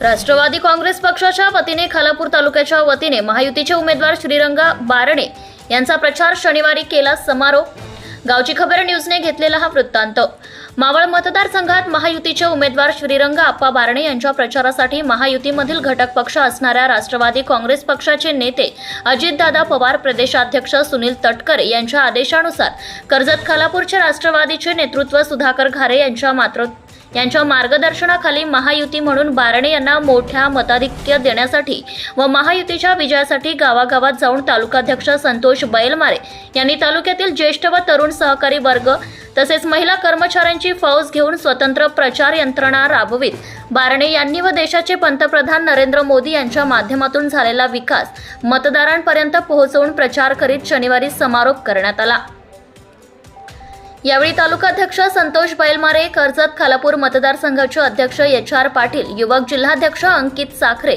राष्ट्रवादी काँग्रेस पक्षाच्या वतीने खालापूर तालुक्याच्या वतीने महायुतीचे उमेदवार श्रीरंगा बारणे यांचा प्रचार शनिवारी केला समारोप. गावची खबर न्यूजने घेतलेला हा वृत्तांत. मावळ मतदारसंघात महायुतीचे उमेदवार श्रीरंग आप्पा बारणे यांच्या प्रचारासाठी महायुतीमधील घटक पक्ष असणाऱ्या राष्ट्रवादी काँग्रेस पक्षाचे नेते अजितदादा पवार प्रदेशाध्यक्ष सुनील तटकरे यांच्या आदेशानुसार कर्जत खालापूरचे राष्ट्रवादीचे नेतृत्व सुधाकर घारे यांच्या मात्र यांच्या मार्गदर्शनाखाली महायुती म्हणून बारणे यांना मोठ्या मताधिक्य देण्यासाठी व महायुतीच्या विजयासाठी गावागावात जाऊन तालुकाध्यक्ष संतोष बैलमारे यांनी तालुक्यातील ज्येष्ठ व तरुण सहकारी वर्ग तसेच महिला कर्मचाऱ्यांची फौज घेऊन स्वतंत्र प्रचार यंत्रणा राबवित. बारणे यांनी व देशाचे पंतप्रधान नरेंद्र मोदी यांच्या माध्यमातून झालेला विकास मतदारांपर्यंत पोहोचवून प्रचार करीत शनिवारी समारोप करण्यात आला. यावेळी तालुकाध्यक्ष संतोष बैलमारे कर्जत खालापूर मतदारसंघाचे अध्यक्ष एच आर पाटील युवक जिल्हाध्यक्ष अंकित साखरे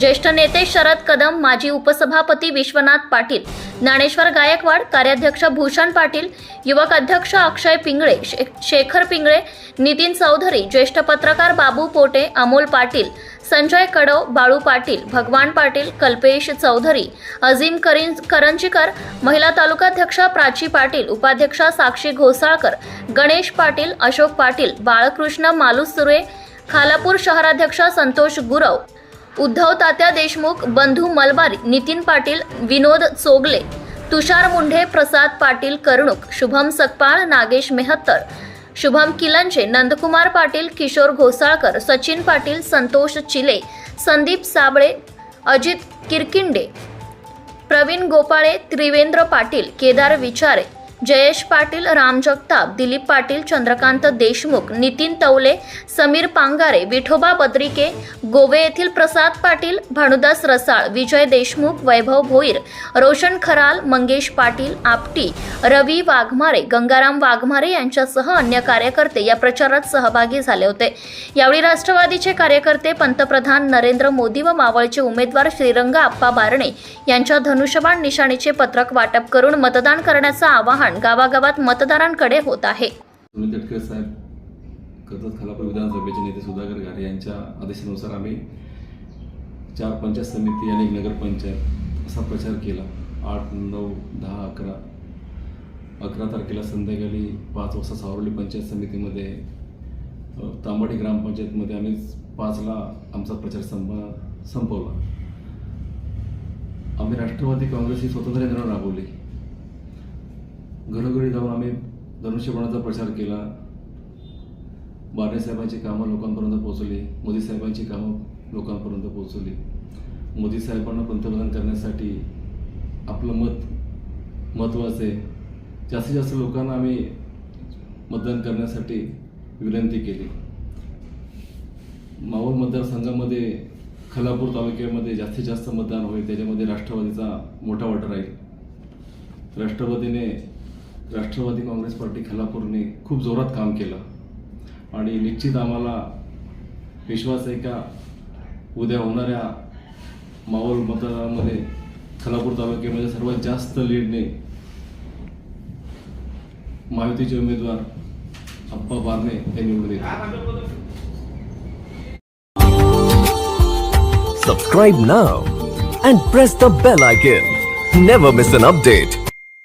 ज्येष्ठ नेते शरद कदम माजी उपसभापती विश्वनाथ पाटील ज्ञानेश्वर गायकवाड कार्याध्यक्ष भूषण पाटील युवक अध्यक्ष अक्षय पिंगळे शे- शेखर पिंगळे नितीन चौधरी ज्येष्ठ पत्रकार बाबू पोटे अमोल पाटील संजय कडव बाळू पाटील भगवान पाटील कल्पेश चौधरी अझीम करीन करंजीकर महिला तालुकाध्यक्षा प्राची पाटील उपाध्यक्षा साक्षी घोसाळकर गणेश पाटील अशोक पाटील बाळकृष्ण मालुसुरे खालापूर शहराध्यक्षा संतोष गुरव उद्धव तात्या देशमुख बंधू मलबारी नितीन पाटील विनोद चोगले तुषार मुंढे प्रसाद पाटील करणूक शुभम सकपाळ नागेश मेहत्तर शुभम किलनचे नंदकुमार पाटील किशोर घोसाळकर सचिन पाटील संतोष चिले संदीप साबळे अजित किरकिंडे प्रवीण गोपाळे त्रिवेंद्र पाटील केदार विचारे जयेश पाटील राम जगताप दिलीप पाटील चंद्रकांत देशमुख नितीन तवले समीर पांगारे विठोबा बद्रिके गोवे येथील प्रसाद पाटील भानुदास रसाळ विजय देशमुख वैभव भोईर रोशन खराल मंगेश पाटील आपटी रवी वाघमारे गंगाराम वाघमारे यांच्यासह अन्य कार्यकर्ते या प्रचारात सहभागी झाले होते. यावेळी राष्ट्रवादीचे कार्यकर्ते पंतप्रधान नरेंद्र मोदी व मावळचे उमेदवार श्रीरंग आप्पा बारणे यांच्या धनुष्यबाण निशाणीचे पत्रक वाटप करून मतदान करण्याचं आवाहन गावागावात मतदारांकडे होत आहे. सुनील तटकरे साहेब कर्जत खालापूर विधानसभेचे नेते सुधाकर घारे यांच्या आदेशानुसार आम्ही चार पंचायत समिती आणि नगरपंचायत असा प्रचार केला. आठ नऊ दहा अकरा. अकरा तारखेला संध्याकाळी पाच वाजता सावरली पंचायत समितीमध्ये तांबडी तांबाडी ग्रामपंचायतमध्ये आम्ही पाचला आमचा प्रचार संप संपवला. आम्ही राष्ट्रवादी काँग्रेस ही स्वतंत्र यंत्रणा राबवली. घरोघरी जाऊन आम्ही धनुष्यबाणाचा प्रचार केला. बारणे साहेबांची कामं लोकांपर्यंत पोहोचवली मोदी साहेबांची कामं लोकांपर्यंत पोहोचवली मोदी साहेबांना पंतप्रधान करण्यासाठी आपलं मत महत्त्वाचं आहे. जास्तीत जास्त लोकांना आम्ही मतदान करण्यासाठी विनंती केली. मावळ मतदारसंघामध्ये खलापूर तालुक्यामध्ये जास्तीत जास्त मतदान होईल. त्याच्यामध्ये राष्ट्रवादीचा मोठा वाटा राहील. राष्ट्रवादीने राष्ट्रवादी काँग्रेस पार्टी खालापूरने खूप जोरात काम केलं आणि निश्चित आम्हाला विश्वास आहे का उद्या होणाऱ्या मावळ मतदारामध्ये खालापूर तालुक्यामध्ये सर्वात जास्त लीडने महायुतीचे उमेदवार अप्पा बारणे हे निवडून येतील Subscribe now and press the bell icon. Never miss an update.